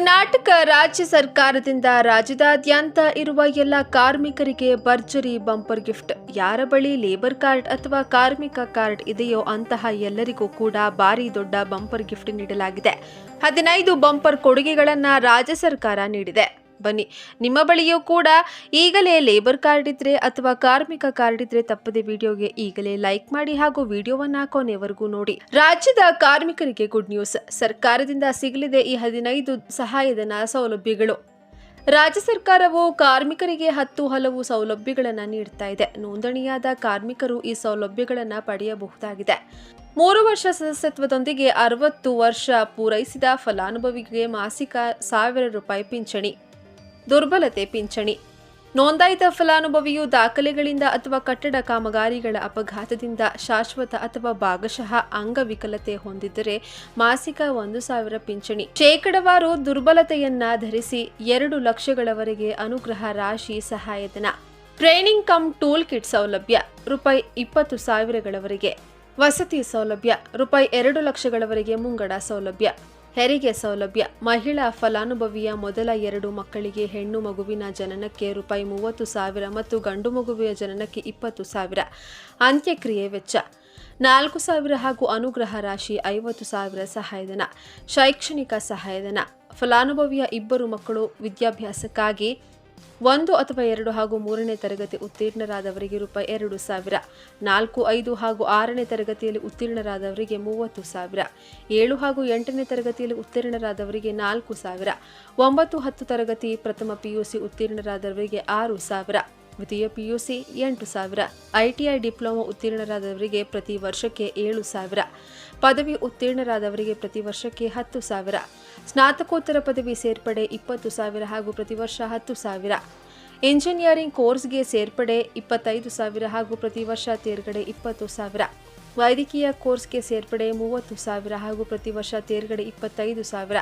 ಕರ್ನಾಟಕ ರಾಜ್ಯ ಸರ್ಕಾರದಿಂದ ರಾಜ್ಯದಾದ್ಯಂತ ಇರುವ ಎಲ್ಲ ಕಾರ್ಮಿಕರಿಗೆ ಭರ್ಜರಿ ಬಂಪರ್ ಗಿಫ್ಟ್. ಯಾರ ಬಳಿ ಲೇಬರ್ ಕಾರ್ಡ್ ಅಥವಾ ಕಾರ್ಮಿಕ ಕಾರ್ಡ್ ಇದೆಯೋ ಅಂತಹ ಎಲ್ಲರಿಗೂ ಕೂಡ ಭಾರಿ ದೊಡ್ಡ ಬಂಪರ್ ಗಿಫ್ಟ್ ನೀಡಲಾಗಿದೆ. ಹದಿನೈದು ಬಂಪರ್ ಕೊಡುಗೆಗಳನ್ನು ರಾಜ್ಯ ಸರ್ಕಾರ ನೀಡಿದೆ. ಬನ್ನಿ. ನಿಮ್ಮ ಬಳಿಯೂ ಕೂಡ ಈಗಲೇ ಲೇಬರ್ ಕಾರ್ಡ್ ಇದ್ರೆ ಅಥವಾ ಕಾರ್ಮಿಕ ಕಾರ್ಡ್ ಇದ್ರೆ ತಪ್ಪದೆ ವಿಡಿಯೋಗೆ ಈಗಲೇ ಲೈಕ್ ಮಾಡಿ ಹಾಗೂ ವಿಡಿಯೋವನ್ನ ಕೊನೆವರೆಗೂ ನೋಡಿ. ರಾಜ್ಯದ ಕಾರ್ಮಿಕರಿಗೆ ಗುಡ್ ನ್ಯೂಸ್ ಸರ್ಕಾರದಿಂದ ಸಿಗಲಿದೆ ಈ ಹದಿನೈದು ಸಹಾಯಧನ ಸೌಲಭ್ಯಗಳು. ರಾಜ್ಯ ಸರ್ಕಾರವು ಕಾರ್ಮಿಕರಿಗೆ ಹತ್ತು ಹಲವು ಸೌಲಭ್ಯಗಳನ್ನು ನೀಡ್ತಾ ಇದೆ. ನೋಂದಣಿಯಾದ ಕಾರ್ಮಿಕರು ಈ ಸೌಲಭ್ಯಗಳನ್ನು ಪಡೆಯಬಹುದಾಗಿದೆ. ಮೂರು ವರ್ಷ ಸದಸ್ಯತ್ವದೊಂದಿಗೆ ಅರವತ್ತು ವರ್ಷ ಪೂರೈಸಿದ ಫಲಾನುಭವಿಗೆ ಮಾಸಿಕ ಸಾವಿರ ರೂಪಾಯಿ ಪಿಂಚಣಿ. ದುರ್ಬಲತೆ ಪಿಂಚಣಿ. ನೋಂದಾಯಿತ ಫಲಾನುಭವಿಯು ದಾಖಲೆಗಳಿಂದ ಅಥವಾ ಕಟ್ಟಡ ಕಾಮಗಾರಿಗಳ ಅಪಘಾತದಿಂದ ಶಾಶ್ವತ ಅಥವಾ ಭಾಗಶಃ ಅಂಗವಿಕಲತೆ ಹೊಂದಿದ್ದರೆ ಮಾಸಿಕ ಒಂದು ಸಾವಿರ ಪಿಂಚಣಿ. ಶೇಕಡವಾರು ದುರ್ಬಲತೆಯನ್ನ ಧರಿಸಿ ಎರಡು ಲಕ್ಷಗಳವರೆಗೆ ಅನುಗ್ರಹ ರಾಶಿ ಸಹಾಯಧನ. ಟ್ರೈನಿಂಗ್ ಕಮ್ ಟೂಲ್ ಕಿಟ್ ಸೌಲಭ್ಯ, ರೂಪಾಯಿ ಇಪ್ಪತ್ತು ಸಾವಿರಗಳವರೆಗೆ. ವಸತಿ ಸೌಲಭ್ಯ, ರೂಪಾಯಿ ಎರಡು ಲಕ್ಷಗಳವರೆಗೆ ಮುಂಗಡ ಸೌಲಭ್ಯ. ಹೆರಿಗೆ ಸೌಲಭ್ಯ. ಮಹಿಳಾ ಫಲಾನುಭವಿಯ ಮೊದಲ ಎರಡು ಮಕ್ಕಳಿಗೆ ಹೆಣ್ಣು ಮಗುವಿನ ಜನನಕ್ಕೆ ರೂಪಾಯಿ ಮೂವತ್ತು ಸಾವಿರ ಮತ್ತು ಗಂಡು ಮಗುವಿನ ಜನನಕ್ಕೆ ಇಪ್ಪತ್ತು ಸಾವಿರ. ಅಂತ್ಯಕ್ರಿಯೆ ವೆಚ್ಚ. ನಾಲ್ಕು ಸಾವಿರ ಹಾಗೂ ಅನುಗ್ರಹ ರಾಶಿ ಐವತ್ತು ಸಾವಿರ ಸಹಾಯಧನ. ಶೈಕ್ಷಣಿಕ ಸಹಾಯಧನ. ಫಲಾನುಭವಿಯ ಇಬ್ಬರು ಮಕ್ಕಳು ವಿದ್ಯಾಭ್ಯಾಸಕ್ಕಾಗಿ ಒಂದು ಅಥವಾ ಎರಡು ಹಾಗೂ ಮೂರನೇ ತರಗತಿ ಉತ್ತೀರ್ಣರಾದವರಿಗೆ ರೂಪಾಯಿ ಎರಡು ಸಾವಿರ, ನಾಲ್ಕು, ಐದು ಹಾಗೂ ಆರನೇ ತರಗತಿಯಲ್ಲಿ ಉತ್ತೀರ್ಣರಾದವರಿಗೆ ಮೂವತ್ತು ಸಾವಿರ, ಏಳು ಹಾಗೂ ಎಂಟನೇ ತರಗತಿಯಲ್ಲಿ ಉತ್ತೀರ್ಣರಾದವರಿಗೆ ನಾಲ್ಕು ಸಾವಿರ, ಒಂಬತ್ತು, ಹತ್ತು ತರಗತಿ ಪ್ರಥಮ ಪಿಯುಸಿ ಉತ್ತೀರ್ಣರಾದವರಿಗೆ ಆರು ಸಾವಿರ. ದ್ವಿತೀಯ ಪಿಯುಸಿ ಎಂಟು ಸಾವಿರ. ಐಟಿಐ ಡಿಪ್ಲೊಮಾ ಉತ್ತೀರ್ಣರಾದವರಿಗೆ ಪ್ರತಿ ವರ್ಷಕ್ಕೆ ಏಳು ಸಾವಿರ. ಪದವಿ ಉತ್ತೀರ್ಣರಾದವರಿಗೆ ಪ್ರತಿ ವರ್ಷಕ್ಕೆ ಹತ್ತು ಸಾವಿರ. ಸ್ನಾತಕೋತ್ತರ ಪದವಿ ಸೇರ್ಪಡೆ ಇಪ್ಪತ್ತು ಸಾವಿರ ಹಾಗೂ ಪ್ರತಿ ವರ್ಷ ಹತ್ತು ಸಾವಿರ. ಇಂಜಿನಿಯರಿಂಗ್ ಕೋರ್ಸ್ಗೆ ಸೇರ್ಪಡೆ ಇಪ್ಪತ್ತೈದು ಸಾವಿರ ಹಾಗೂ ಪ್ರತಿ ವರ್ಷ ತೇರ್ಗಡೆ ಇಪ್ಪತ್ತು ಸಾವಿರ. ವೈದ್ಯಕೀಯ ಕೋರ್ಸ್ಗೆ ಸೇರ್ಪಡೆ ಮೂವತ್ತು ಸಾವಿರ ಹಾಗೂ ಪ್ರತಿ ವರ್ಷ ತೇರ್ಗಡೆ ಇಪ್ಪತ್ತೈದು ಸಾವಿರ.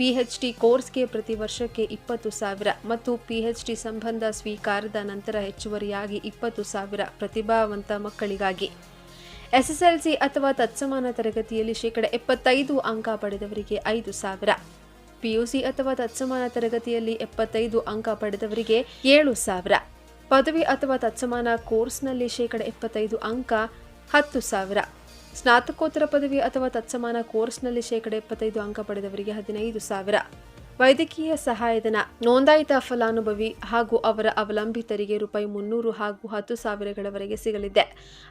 ಪಿಎಚ್ಡಿ ಕೋರ್ಸ್ಗೆ ಪ್ರತಿ ವರ್ಷಕ್ಕೆ ಇಪ್ಪತ್ತು ಸಾವಿರ ಮತ್ತು ಪಿ ಎಚ್ ಡಿ ಸಂಬಂಧ ಸ್ವೀಕಾರದ ನಂತರ ಹೆಚ್ಚುವರಿಯಾಗಿ ಇಪ್ಪತ್ತು ಸಾವಿರ ಪ್ರತಿಭಾವಂತ ಮಕ್ಕಳಿಗಾಗಿ. ಎಸ್ಎಸ್ಎಲ್ಸಿ ಅಥವಾ ತತ್ಸಮಾನ ತರಗತಿಯಲ್ಲಿ ಶೇಕಡ ಎಪ್ಪತ್ತೈದು ಅಂಕ ಪಡೆದವರಿಗೆ ಐದು ಸಾವಿರ. ಪಿಯುಸಿ ಅಥವಾ ತತ್ಸಮಾನ ತರಗತಿಯಲ್ಲಿ ಎಪ್ಪತ್ತೈದು ಅಂಕ ಪಡೆದವರಿಗೆ ಏಳು ಸಾವಿರ. ಪದವಿ ಅಥವಾ ತತ್ಸಮಾನ ಕೋರ್ಸ್ನಲ್ಲಿ ಶೇಕಡ ಎಪ್ಪತ್ತೈದು ಅಂಕ ಹತ್ತು ಸಾವಿರ. ಸ್ನಾತಕೋತ್ತರ ಪದವಿ ಅಥವಾ ತತ್ಸಮಾನ ಕೋರ್ಸ್ನಲ್ಲಿ ಶೇಕಡ ಇಪ್ಪತ್ತೈದು ಅಂಕ ಪಡೆದವರಿಗೆ ಹದಿನೈದು ಸಾವಿರ. ವೈದ್ಯಕೀಯ ಸಹಾಯಧನ, ನೋಂದಾಯಿತ ಫಲಾನುಭವಿ ಹಾಗೂ ಅವರ ಅವಲಂಬಿತರಿಗೆ ರೂಪಾಯಿ ಮುನ್ನೂರು ಹಾಗೂ ಹತ್ತು ಸಾವಿರಗಳವರೆಗೆ ಸಿಗಲಿದೆ.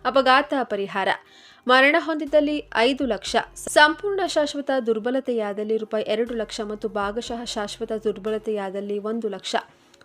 ಅಪಘಾತ ಪರಿಹಾರ, ಮರಣ ಹೊಂದಿದ್ದಲ್ಲಿ ಐದು ಲಕ್ಷ. ಸಂಪೂರ್ಣ ಶಾಶ್ವತ ದುರ್ಬಲತೆಯಾದಲ್ಲಿ ರೂಪಾಯಿ ಎರಡು ಲಕ್ಷ ಮತ್ತು ಭಾಗಶಃ ಶಾಶ್ವತ ದುರ್ಬಲತೆಯಾದಲ್ಲಿ ಒಂದು ಲಕ್ಷ.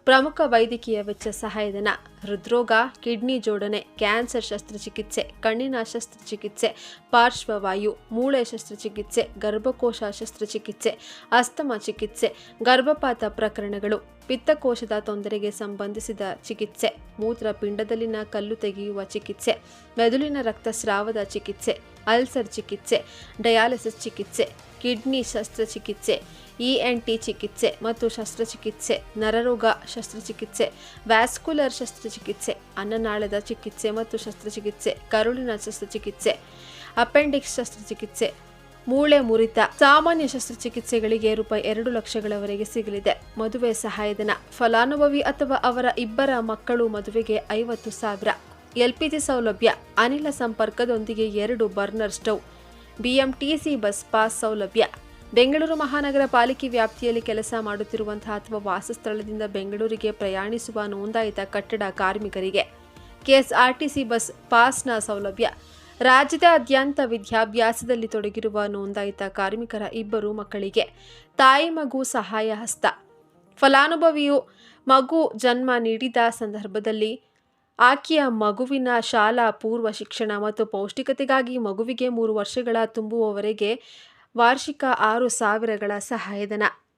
ಪ್ರಮುಖ ವೈದ್ಯಕೀಯ ವೆಚ್ಚ ಸಹಾಯಧನ, ಹೃದ್ರೋಗ, ಕಿಡ್ನಿ ಜೋಡಣೆ, ಕ್ಯಾನ್ಸರ್ ಶಸ್ತ್ರಚಿಕಿತ್ಸೆ, ಕಣ್ಣಿನ ಶಸ್ತ್ರಚಿಕಿತ್ಸೆ, ಪಾರ್ಶ್ವವಾಯು, ಮೂಳೆ ಶಸ್ತ್ರಚಿಕಿತ್ಸೆ, ಗರ್ಭಕೋಶ ಶಸ್ತ್ರಚಿಕಿತ್ಸೆ, ಅಸ್ತಮ ಚಿಕಿತ್ಸೆ, ಗರ್ಭಪಾತ ಪ್ರಕರಣಗಳು, ಪಿತ್ತಕೋಶದ ತೊಂದರೆಗೆ ಸಂಬಂಧಿಸಿದ ಚಿಕಿತ್ಸೆ, ಮೂತ್ರಪಿಂಡದಲ್ಲಿನ ಕಲ್ಲು ತೆಗೆಯುವ ಚಿಕಿತ್ಸೆ, ಮೆದುಳಿನ ರಕ್ತಸ್ರಾವದ ಚಿಕಿತ್ಸೆ, ಅಲ್ಸರ್ ಚಿಕಿತ್ಸೆ, ಡಯಾಲಿಸಿಸ್ ಚಿಕಿತ್ಸೆ, ಕಿಡ್ನಿ ಶಸ್ತ್ರಚಿಕಿತ್ಸೆ ಇಎನ್ಟಿ ಚಿಕಿತ್ಸೆ ಮತ್ತು ಶಸ್ತ್ರಚಿಕಿತ್ಸೆ, ನರರೋಗ ಶಸ್ತ್ರಚಿಕಿತ್ಸೆ, ವ್ಯಾಸ್ಕುಲರ್ ಶಸ್ತ್ರಚಿಕಿತ್ಸೆ, ಅನ್ನನಾಳದ ಚಿಕಿತ್ಸೆ ಮತ್ತು ಶಸ್ತ್ರಚಿಕಿತ್ಸೆ, ಕರುಳಿನ ಶಸ್ತ್ರಚಿಕಿತ್ಸೆ, ಅಪೆಂಡಿಕ್ಸ್ ಶಸ್ತ್ರಚಿಕಿತ್ಸೆ, ಮೂಳೆ ಮುರಿತ, ಸಾಮಾನ್ಯ ಶಸ್ತ್ರಚಿಕಿತ್ಸೆಗಳಿಗೆ ರೂಪಾಯಿ ಎರಡು ಲಕ್ಷಗಳವರೆಗೆ ಸಿಗಲಿದೆ. ಮದುವೆ ಸಹಾಯಧನ, ಫಲಾನುಭವಿ ಅಥವಾ ಅವರ ಇಬ್ಬರ ಮಕ್ಕಳು ಮದುವೆಗೆ ಐವತ್ತು ಸಾವಿರ. ಎಲ್ಪಿಜಿ ಸೌಲಭ್ಯ, ಅನಿಲ ಸಂಪರ್ಕದೊಂದಿಗೆ ಎರಡು burner stove. BMTC bus pass ಸೌಲಭ್ಯ. ಬೆಂಗಳೂರು ಮಹಾನಗರ ಪಾಲಿಕೆ ವ್ಯಾಪ್ತಿಯಲ್ಲಿ ಕೆಲಸ ಮಾಡುತ್ತಿರುವಂತಹ ಅಥವಾ ವಾಸಸ್ಥಳದಿಂದ ಬೆಂಗಳೂರಿಗೆ ಪ್ರಯಾಣಿಸುವ ನೋಂದಾಯಿತ ಕಟ್ಟಡ ಕಾರ್ಮಿಕರಿಗೆ ಕೆಎಸ್ಆರ್ಟಿಸಿ ಬಸ್ ಪಾಸ್ನ ಸೌಲಭ್ಯ. ರಾಜ್ಯದಾದ್ಯಂತ ವಿದ್ಯಾಭ್ಯಾಸದಲ್ಲಿ ತೊಡಗಿರುವ ನೋಂದಾಯಿತ ಕಾರ್ಮಿಕರ ಇಬ್ಬರು ಮಕ್ಕಳಿಗೆ ತಾಯಿ ಮಗು ಸಹಾಯ ಹಸ್ತ. ಫಲಾನುಭವಿಯು ಮಗು ಜನ್ಮ ನೀಡಿದ ಸಂದರ್ಭದಲ್ಲಿ ಆಕೆಯ ಮಗುವಿನ ಶಾಲಾ ಪೂರ್ವ ಶಿಕ್ಷಣ ಮತ್ತು ಪೌಷ್ಟಿಕತೆಗಾಗಿ ಮಗುವಿಗೆ ಮೂರು ವರ್ಷಗಳ ತುಂಬುವವರೆಗೆ ವಾರ್ಷಿಕ ಆರು ಸಾವಿರಗಳ ಸಹಾಯಧನ.